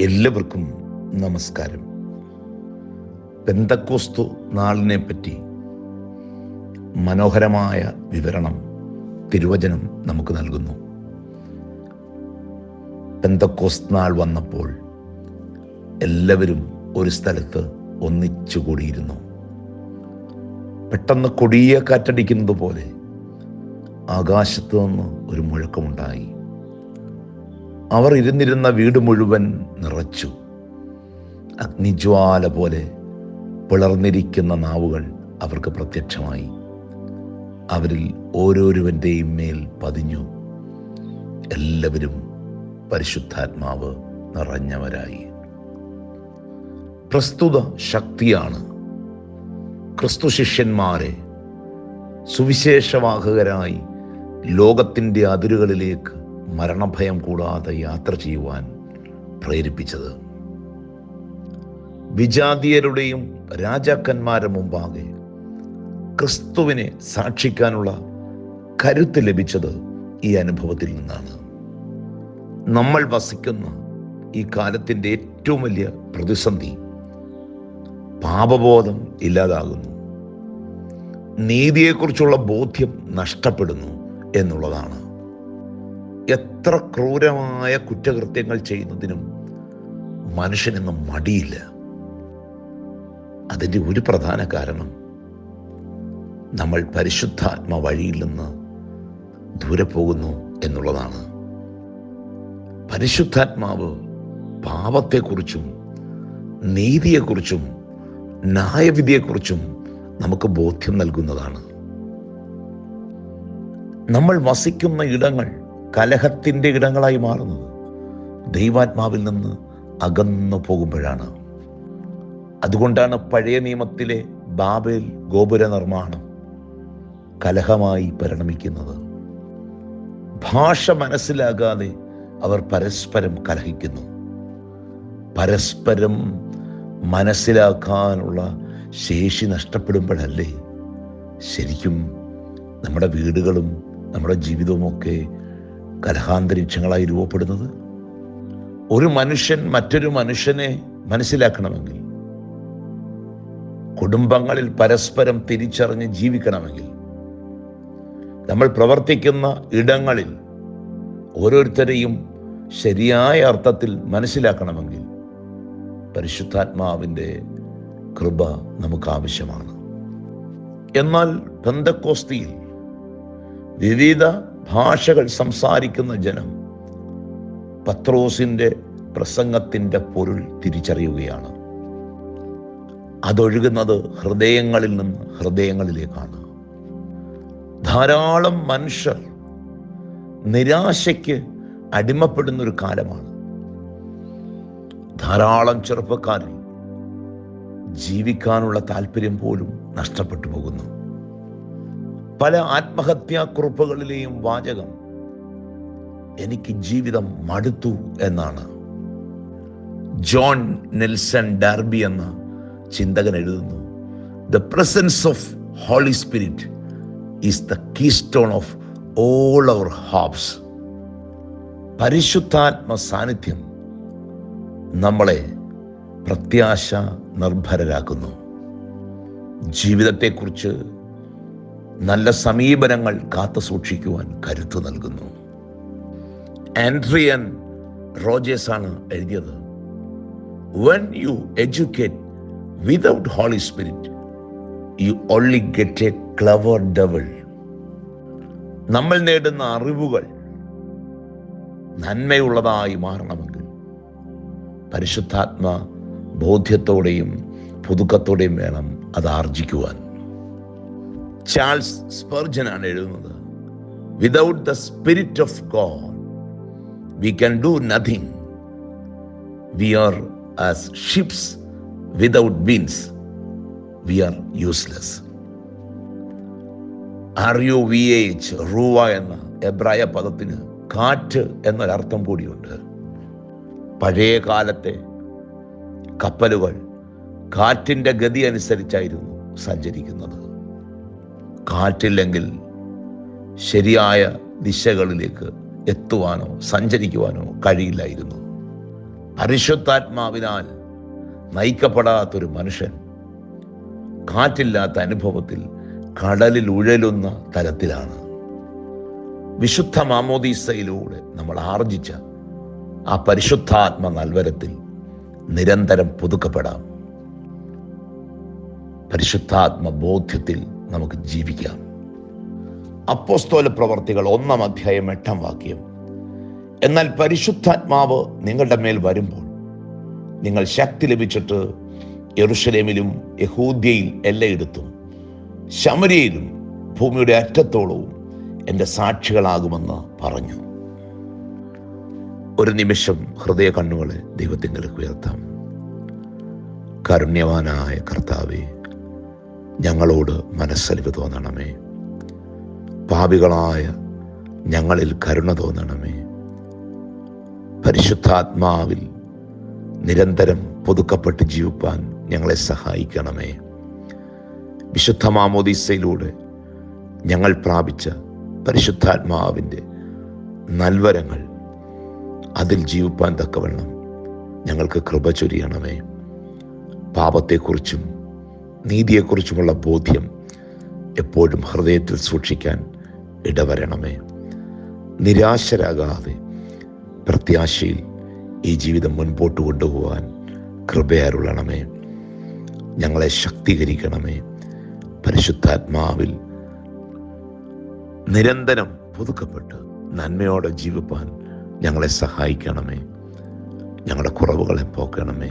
എല്ലാവർക്കും നമസ്കാരം. പെന്തക്കോസ്തു നാളിനെ പറ്റി മനോഹരമായ വിവരണം തിരുവചനം നമുക്ക് നൽകുന്നു. പെന്തക്കോസ് നാൾ വന്നപ്പോൾ എല്ലാവരും ഒരു സ്ഥലത്ത് ഒന്നിച്ചു കൂടിയിരുന്നു. പെട്ടെന്ന് കൊടിയ കാറ്റടിക്കുന്നത് പോലെ ആകാശത്ത് നിന്ന് ഒരു മുഴക്കമുണ്ടായി. അവർ ഇരുന്നിരുന്ന വീട് മുഴുവൻ നിറച്ചു. അഗ്നിജ്വാല പോലെ പിളർന്നിരിക്കുന്ന നാവുകൾ അവർക്ക് പ്രത്യക്ഷമായി. അവരിൽ ഓരോരുവന്റെയും മേൽ പതിഞ്ഞു. എല്ലാവരും പരിശുദ്ധാത്മാവ് നിറഞ്ഞവരായി. പ്രസ്തുത ശക്തിയാണ് ക്രിസ്തു ശിഷ്യന്മാരെ സുവിശേഷവാഹകരായി ലോകത്തിന്റെ അതിരുകളിലേക്ക് മരണഭയം കൂടാതെ യാത്ര ചെയ്യുവാൻ പ്രേരിപ്പിച്ചത്. വിജാതീയരുടെയും രാജാക്കന്മാരുടെ മുമ്പാകെ ക്രിസ്തുവിനെ സാക്ഷിക്കാനുള്ള കരുത്ത് ലഭിച്ചത് ഈ അനുഭവത്തിൽ നിന്നാണ്. നമ്മൾ വസിക്കുന്ന ഈ കാലത്തിന്റെ ഏറ്റവും വലിയ പ്രതിസന്ധി പാപബോധം ഇല്ലാതാകുന്നു. നീതിയെക്കുറിച്ചുള്ള ബോധ്യം നഷ്ടപ്പെടുന്നു എന്നുള്ളതാണ്. എത്ര ക്രൂരമായ കുറ്റകൃത്യങ്ങൾ ചെയ്യുന്നതിനും മനുഷ്യനെന്ന് മടിയില്ല. അതിന്റെ ഒരു പ്രധാന കാരണം നമ്മൾ പരിശുദ്ധാത്മ വഴിയിൽ നിന്ന് ദൂരെ പോകുന്നു എന്നുള്ളതാണ്. പരിശുദ്ധാത്മാവ് പാപത്തെക്കുറിച്ചും നീതിയെക്കുറിച്ചും ന്യായവിധിയെക്കുറിച്ചും നമുക്ക് ബോധ്യം നൽകുന്നതാണ്. നമ്മൾ വസിക്കുന്ന ഇടങ്ങൾ കലഹത്തിന്റെ ഇടങ്ങളായി മാറുന്നത്. ദൈവാത്മാവിൽ നിന്ന് അകന്നു പോകുമ്പോഴാണ്. അതുകൊണ്ടാണ് പഴയ നിയമത്തിലെ ബാബേൽ ഗോപുര നിർമ്മാണം കലഹമായി പരിണമിക്കുന്നത്. ഭാഷ മനസ്സിലാകാതെ അവർ പരസ്പരം കലഹിക്കുന്നു. പരസ്പരം മനസ്സിലാക്കാനുള്ള ശേഷി നഷ്ടപ്പെടുമ്പോഴല്ലേ ശരിക്കും നമ്മുടെ വീടുകളും നമ്മുടെ ജീവിതവുമൊക്കെ കലഹാന്തരീക്ഷങ്ങളായി രൂപപ്പെടുന്നത്? ഒരു മനുഷ്യൻ മറ്റൊരു മനുഷ്യനെ മനസ്സിലാക്കണമെങ്കിൽ കുടുംബങ്ങളിൽ പരസ്പരം തിരിച്ചറിഞ്ഞ് ജീവിക്കണമെങ്കിൽ നമ്മൾ പ്രവർത്തിക്കുന്ന ഇടങ്ങളിൽ ഓരോരുത്തരെയും ശരിയായ അർത്ഥത്തിൽ മനസ്സിലാക്കണമെങ്കിൽ പരിശുദ്ധാത്മാവിന്റെ കൃപ നമുക്ക് ആവശ്യമാണ് എന്നാൽ ബന്ധക്കോസ്തിയിൽ വിവിധ ഭാഷകൾ സംസാരിക്കുന്ന ജനം പത്രോസിന്റെ പ്രസംഗത്തിന്റെ പൊരുൾ തിരിച്ചറിയുകയാണ്. അതൊഴുകുന്നത് ഹൃദയങ്ങളിൽ നിന്ന് ഹൃദയങ്ങളിലേക്കാണ്. ധാരാളം മനുഷ്യർ നിരാശയ്ക്ക് അടിമപ്പെടുന്ന ഒരു കാലമാണ്. ധാരാളം ചെറുപ്പക്കാരിൽ ജീവിക്കാനുള്ള താല്പര്യം പോലും നഷ്ടപ്പെട്ടു പോകുന്നു. പല ആത്മഹത്യാക്കുറിപ്പുകളിലെയും വാചകം എനിക്ക് ജീവിതം മടുത്തു എന്നാണ്. ജോൺ നെൽസൺ ഡാർബി എന്ന ചിന്തകൻ എഴുതുന്നു the presence of Holy Spirit is the keystone of all our hopes പരിശുദ്ധാത്മ സാന്നിധ്യം നമ്മളെ പ്രത്യാശ നിർഭരരാക്കുന്നു. ജീവിതത്തെക്കുറിച്ച് നല്ല സമീപനങ്ങൾ കാത്തു സൂക്ഷിക്കുവാൻ കരുത്തു നൽകുന്നു. ആൻഡ്രിയൻ റോജേഴ്സ് ആണ് എഴുതിയത്. When you educate without Holy Spirit you only get a clever devil നമ്മൾ നേടുന്ന അറിവുകൾ നന്മയുള്ളതായി മാറണമെങ്കിൽ പരിശുദ്ധാത്മ ബോധ്യത്തോടെയും പുതുക്കത്തോടെയും വേണം അത് ആർജിക്കുവാൻ. ചാൾസ് സ്പെർജനാണ് എഴുതുന്നത്. Without the spirit of God we can do nothing we are as ships without means we are useless R U V H റൂവ എന്ന എബ്രായ പദത്തിന് കാറ്റ് എന്നൊരർത്ഥം കൂടിയുണ്ട്. പഴയ കാലത്തെ കപ്പലുകൾ കാറ്റിന്റെ ഗതി അനുസരിച്ചായിരുന്നു സഞ്ചരിക്കുന്നത്. കാറ്റില്ലെങ്കിൽ ശരിയായ ദിശകളിലേക്ക് എത്തുവാനോ സഞ്ചരിക്കുവാനോ കഴിയില്ലായിരുന്നു. പരിശുദ്ധാത്മാവിനാൽ നയിക്കപ്പെടാത്തൊരു മനുഷ്യൻ കാറ്റില്ലാത്ത അനുഭവത്തിൽ കടലിൽ ഉഴലുന്ന തരത്തിലാണ്. വിശുദ്ധ മാമോദീസയിലൂടെ നമ്മൾ ആർജിച്ച ആ പരിശുദ്ധാത്മ നൽവരത്തിൽ നിരന്തരം പുതുക്കപ്പെടാം. പരിശുദ്ധാത്മ ബോധ്യത്തിൽ നമുക്ക് ജീവിക്കാം. അപ്പോസ്തോല പ്രവർത്തികൾ ഒന്നാം അധ്യായം എട്ടാം വാക്യം. എന്നാൽ പരിശുദ്ധാത്മാവ് നിങ്ങളുടെ മേൽ വരുമ്പോൾ നിങ്ങൾ ശക്തി ലഭിച്ചിട്ട് യെറുഷലേമിലും യഹൂദ്യയിൽ എല്ലായിടത്തും ശമരിയിലും ഭൂമിയുടെ അറ്റത്തോളവും എന്റെ സാക്ഷികളാകുമെന്ന് പറഞ്ഞു. ഒരു നിമിഷം ഹൃദയ കണ്ണുകളെ ദൈവത്തിങ്കിലേക്ക് ഉയർത്താം. കരുണ്യവാനായ കർത്താവെ ഞങ്ങളോട് മനസ്സലിവ് തോന്നണമേ. പാപികളായ ഞങ്ങളിൽ കരുണ തോന്നണമേ. പരിശുദ്ധാത്മാവിൽ നിരന്തരം പുതുക്കപ്പെട്ട് ജീവിപ്പാൻ ഞങ്ങളെ സഹായിക്കണമേ. വിശുദ്ധ മാമോദീസയിലൂടെ ഞങ്ങൾ പ്രാപിച്ച പരിശുദ്ധാത്മാവിന്റെ നൽവരങ്ങൾ അതിൽ ജീവിപ്പാൻ തക്കവണ്ണം ഞങ്ങൾക്ക് കൃപ ചൊരിയണമേ. പാപത്തെക്കുറിച്ചും നീതിയെക്കുറിച്ചുമുള്ള ബോധ്യം എപ്പോഴും ഹൃദയത്തിൽ സൂക്ഷിക്കാൻ ഇടവരണമേ. നിരാശരാകാതെ പ്രത്യാശയിൽ ഈ ജീവിതം മുൻപോട്ട് കൊണ്ടുപോകാൻ കൃപയാരുള്ളണമേ ഞങ്ങളെ ശക്തീകരിക്കണമേ. പരിശുദ്ധാത്മാവിൽ നിരന്തരം പുതുക്കപ്പെട്ട് നന്മയോടെ ജീവിപ്പാൻ ഞങ്ങളെ സഹായിക്കണമേ. ഞങ്ങളുടെ കുറവുകളെ പോക്കണമേ.